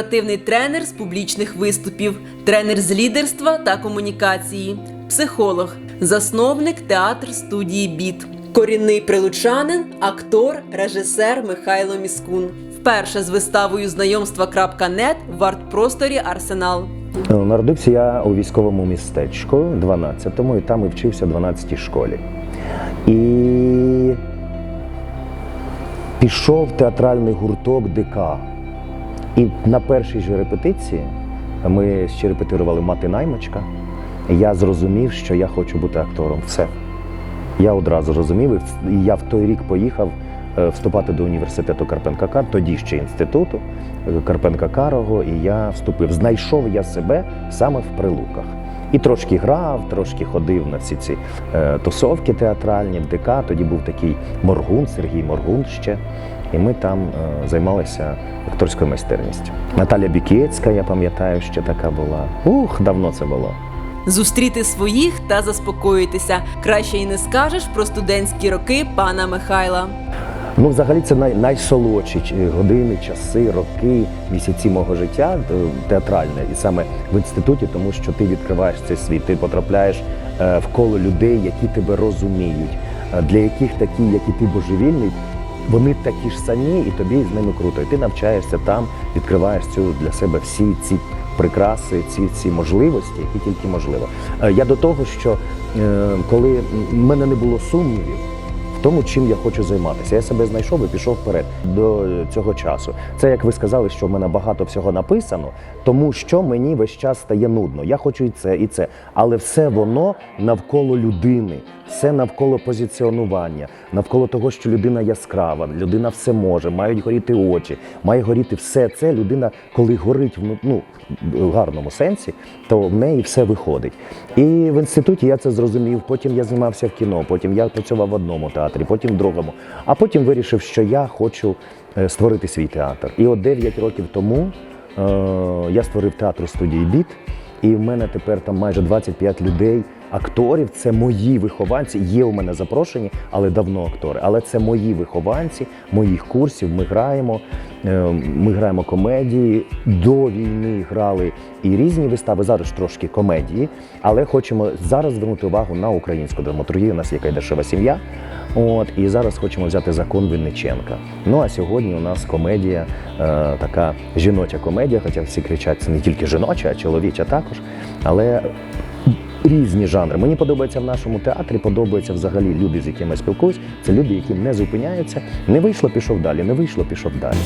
корпоративний тренер з публічних виступів, тренер з лідерства та комунікації, психолог, засновник театр студії Біт, корінний прилучанин, актор, режисер Михайло Міскун. Вперше з виставою знайомства.нет в арт-просторі Арсенал. Е, Народився я у військовому містечку 12-му, і там і вчився в 12-й школі. І пішов театральний гурток ДК. І на першій же репетиції ми ще репетирували мати наймичка. Я зрозумів, що я хочу бути актором. Все. Я одразу розумів, і я в той рік поїхав е, вступати до університету Карпенка Кар, тоді ще інституту е, Карпенка Карого, і я вступив. Знайшов я себе саме в прилуках. І трошки грав, трошки ходив на всі ці е, тусовки театральні в ДК. Тоді був такий Моргун, Сергій Моргун ще. І ми там е, займалися акторською майстерністю. Наталя Бікєцька, я пам'ятаю, ще така була. Ух, давно це було. Зустріти своїх та заспокоїтися. Краще й не скажеш про студентські роки пана Михайла. Ну, взагалі, це най, найсолодші години, часи, роки, місяці мого життя е, театральне, і саме в інституті, тому що ти відкриваєш цей світ, ти потрапляєш е, в коло людей, які тебе розуміють, для яких такі, як і ти божевільний, вони такі ж самі, і тобі з ними круто. І ти навчаєшся там, відкриваєш цю для себе всі ці прикраси, ці, ці можливості, які тільки можливо. Е, Я до того, що е, коли в мене не було сумнівів тому, чим я хочу займатися. Я себе знайшов і пішов вперед до цього часу. Це як ви сказали, що в мене багато всього написано, тому що мені весь час стає нудно. Я хочу і це, і це. Але все воно навколо людини, все навколо позиціонування, навколо того, що людина яскрава, людина все може, мають горіти очі, має горіти все це. Людина, коли горить ну, в гарному сенсі, то в неї все виходить. І в інституті я це зрозумів. Потім я знімався в кіно, потім я працював в одному театрі, потім в другому. А потім вирішив, що я хочу е, створити свій театр. І от 9 років тому е, я створив театр студії Біт. І в мене тепер там майже 25 людей, акторів. Це мої вихованці. Є у мене запрошені, але давно актори. Але це мої вихованці, моїх курсів. Ми граємо. е, Ми граємо комедії. До війни грали і різні вистави. Зараз трошки комедії, але хочемо зараз звернути увагу на українську драматургію. У нас є дешева сім'я. От і зараз хочемо взяти закон Винниченка. Ну а сьогодні у нас комедія, е, така жіноча комедія, хоча всі кричать, це не тільки жіноча, а чоловіча також. Але різні жанри. Мені подобається в нашому театрі, подобаються взагалі люди, з якими я спілкуюсь. Це люди, які не зупиняються. Не вийшло, пішов далі, не вийшло, пішов далі.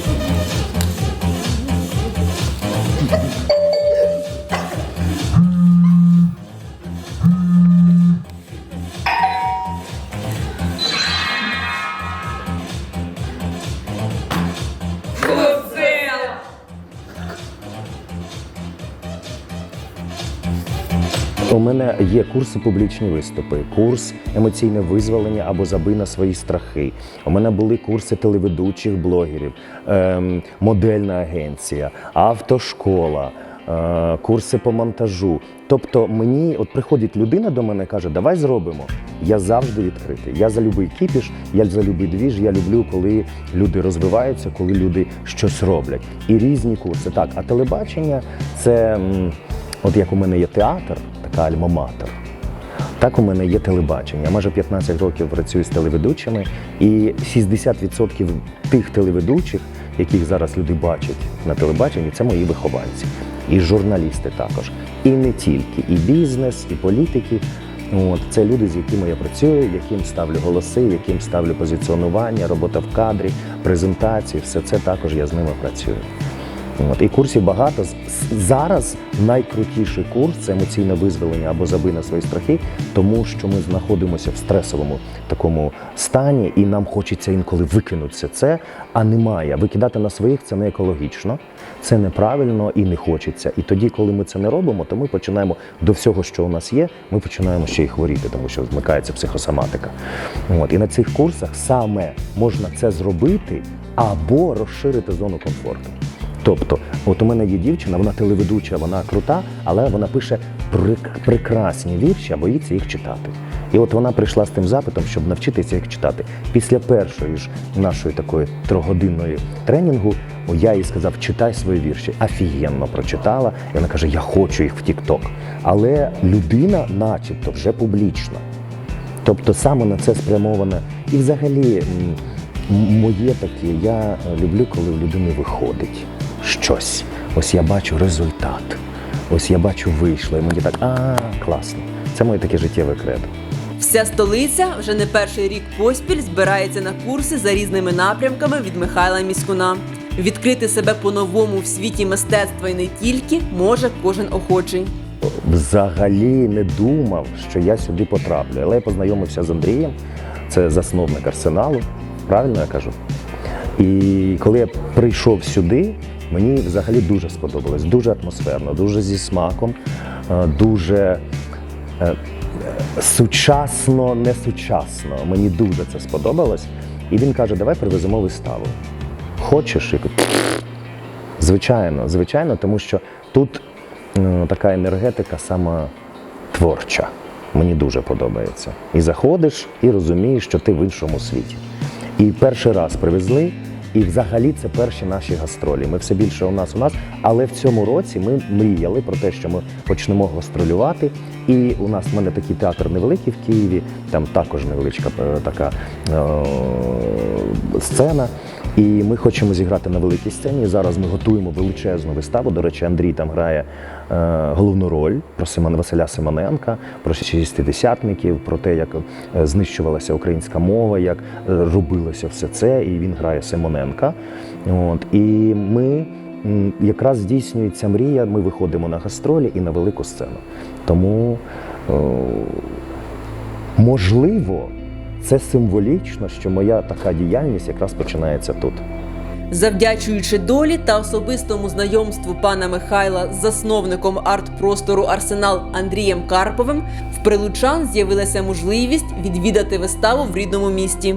У мене є курси публічні виступи, курс емоційне визволення або забий на свої страхи. У мене були курси телеведучих блогерів, ем, модельна агенція, автошкола. е, Курси по монтажу. Тобто мені от приходить людина до мене і каже, давай зробимо. Я завжди відкритий. Я за любий кіпіш, я за любий двіж. Я люблю, коли люди розвиваються, коли люди щось роблять. І різні курси. Так, а телебачення це от як у мене є театр, така альма-матер. Так у мене є телебачення. Я майже 15 років працюю з телеведучими, і 60% тих телеведучих, яких зараз люди бачать на телебаченні, це мої вихованці. І журналісти також. І не тільки, і бізнес, і політики. От, це люди, з якими я працюю, яким ставлю голоси, яким ставлю позиціонування, робота в кадрі, презентації. Все це також я з ними працюю. От, і курсів багато. Зараз найкрутіший курс це емоційне визволення або забий на свої страхи, тому що ми знаходимося в стресовому такому стані, і нам хочеться інколи викинутися це, а немає. Викидати на своїх це не екологічно, це неправильно і не хочеться. І тоді, коли ми це не робимо, то ми починаємо до всього, що у нас є, ми починаємо ще й хворіти, тому що вмикається психосоматика. От, і на цих курсах саме можна це зробити або розширити зону комфорту. Тобто, от у мене є дівчина, вона телеведуча, вона крута, але вона пише прекрасні вірші, а боїться їх читати. І от вона прийшла з тим запитом, щоб навчитися їх читати. Після першої ж нашої такої трьохгодинної тренінгу я їй сказав, читай свої вірші. Офігенно прочитала. І вона каже, я хочу їх в Тік-Ток. Але людина, начебто, вже публічна. Тобто саме на це спрямоване. І взагалі моє таке, я е, люблю, коли в людини виходить щось. Ось я бачу результат. Ось я бачу вийшло, і мені так, а класно. Це моє таке життєве кредо. Вся столиця вже не перший рік поспіль збирається на курси за різними напрямками від Михайла Міскуна. Відкрити себе по-новому в світі мистецтва і не тільки може кожен охочий. Взагалі не думав, що я сюди потраплю. Але я познайомився з Андрієм, це засновник арсеналу, правильно я кажу. І коли я прийшов сюди, мені взагалі дуже сподобалось, дуже атмосферно, дуже зі смаком, е, дуже е, е, сучасно, не сучасно. Мені дуже це сподобалось. І він каже: давай привеземо виставу. Хочеш? Я кажу, Звичайно, звичайно, тому що тут така енергетика сама творча. Мені дуже подобається. І заходиш, і розумієш, що ти в іншому світі. І перший раз привезли, і взагалі це перші наші гастролі. Ми все більше у нас у нас. Але в цьому році ми мріяли про те, що ми почнемо гастролювати. І у нас в мене такий театр невеликий в Києві, там також невеличка е, така е, сцена. І ми хочемо зіграти на великій сцені. Зараз ми готуємо величезну виставу. До речі, Андрій там грає е, головну роль про Симона Василя Симоненка, про шістдесятників, про те, як е, знищувалася українська мова, як е, робилося все це. І він грає Симоненка. От і ми якраз здійснюється мрія. Ми виходимо на гастролі і на велику сцену. Тому е, можливо. Це символічно, що моя така діяльність якраз починається тут. Завдячуючи долі та особистому знайомству пана Михайла з засновником арт-простору Арсенал Андрієм Карповим, в прилучан з'явилася можливість відвідати виставу в рідному місті.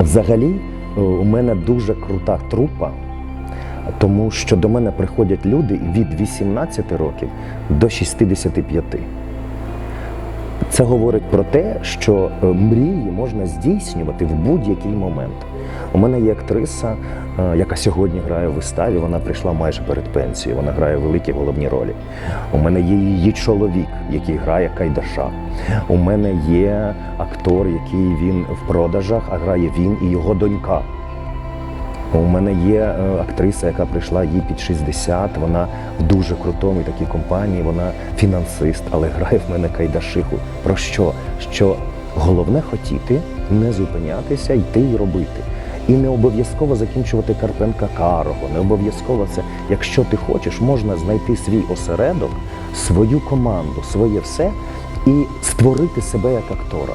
Взагалі, е, у мене дуже крута трупа, тому що до мене приходять люди від 18 років до 65. Це говорить про те, що е, мрії можна здійснювати в будь-який момент. У мене є актриса, е, яка сьогодні грає в виставі. Вона прийшла майже перед пенсією. Вона грає великі головні ролі. У мене є її чоловік, який грає Кайдаша. У мене є актор, який він в продажах, а грає він і його донька. У мене є е, актриса, яка прийшла їй під 60, Вона в дуже крутому такій компанії. Вона фінансист, але грає в мене кайдашиху. Про що? Що головне хотіти, не зупинятися, йти і робити. І не обов'язково закінчувати Карпенка Карого, не обов'язково це. Якщо ти хочеш, можна знайти свій осередок, свою команду, своє все і створити себе як актора.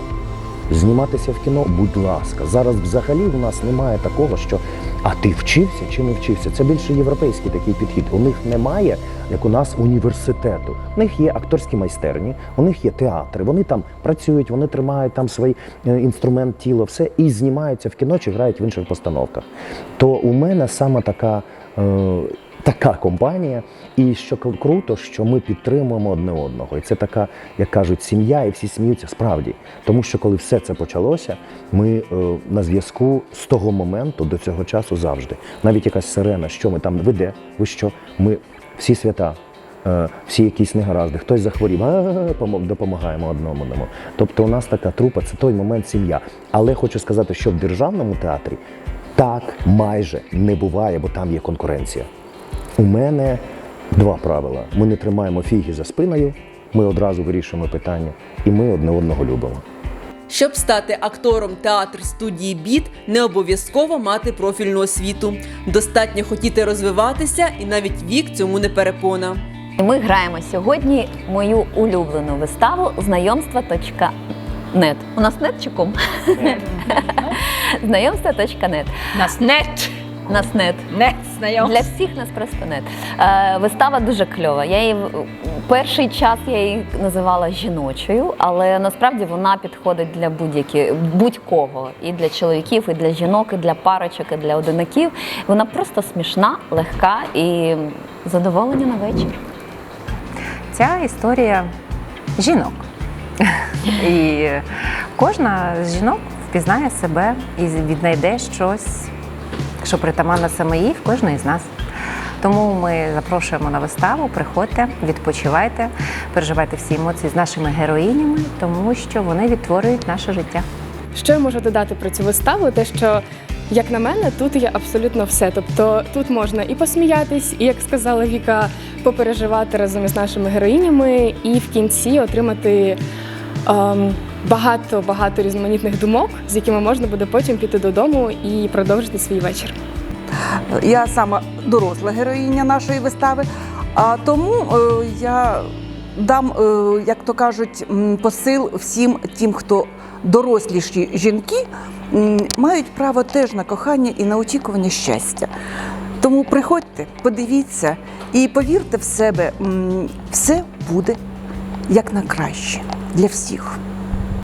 Зніматися в кіно, будь ласка. Зараз взагалі у нас немає такого, що а ти вчився чи не вчився. Це більше європейський такий підхід. У них немає, як у нас, університету. У них є акторські майстерні, у них є театри. Вони там працюють, вони тримають там свій е, інструмент, тіло, все і знімаються в кіно чи грають в інших постановках. То у мене саме така. Така компанія, і що круто, що ми підтримуємо одне одного. І це така, як кажуть, сім'я, і всі сміються справді. Тому що коли все це почалося, ми е, на зв'язку з того моменту до цього часу завжди. Навіть якась сирена, що ми там ви де? Ви що? Ми всі свята. е, Всі якісь негаразди, хтось захворів, допомагаємо одному одному. Тобто у нас така трупа, це той момент сім'я. Але хочу сказати, що в державному театрі так майже не буває, бо там є конкуренція. У мене два правила: ми не тримаємо фіги за спиною, ми одразу вирішуємо питання, і ми одне одного любимо. Щоб стати актором театр студії Біт, не обов'язково мати профільну освіту. Достатньо хотіти розвиватися, і навіть вік цьому не перепона. Ми граємо сьогодні мою улюблену виставу знайомства.нет. У нас нет чи ком? Знайомства.нет. Нас нет. Нас нет. Не. Для всіх нас просто нет. Е, вистава дуже кльова. Я її перший час я її називала жіночою, але насправді вона підходить для будь-які будь-кого і для чоловіків, і для жінок, і для парочок, і для одинаків. Вона просто смішна, легка і задоволення на вечір. Ця історія жінок. І кожна з жінок впізнає себе і віднайде щось, що притаманно саме їй в кожної з нас. Тому ми запрошуємо на виставу, приходьте, відпочивайте, переживайте всі емоції з нашими героїнями, тому що вони відтворюють наше життя. Що я можу додати про цю виставу? Те, що, як на мене, тут є абсолютно все. Тобто тут можна і посміятись, і, як сказала Віка, попереживати разом із нашими героїнями, і в кінці отримати ем, багато багато різноманітних думок, з якими можна буде потім піти додому і продовжити свій вечір. Я сама доросла героїня нашої вистави, а тому е, я дам, е, як то кажуть, посил всім тим, хто доросліші жінки, мають право теж на кохання і на очікування щастя. Тому приходьте, подивіться і повірте в себе, все буде як на краще для всіх.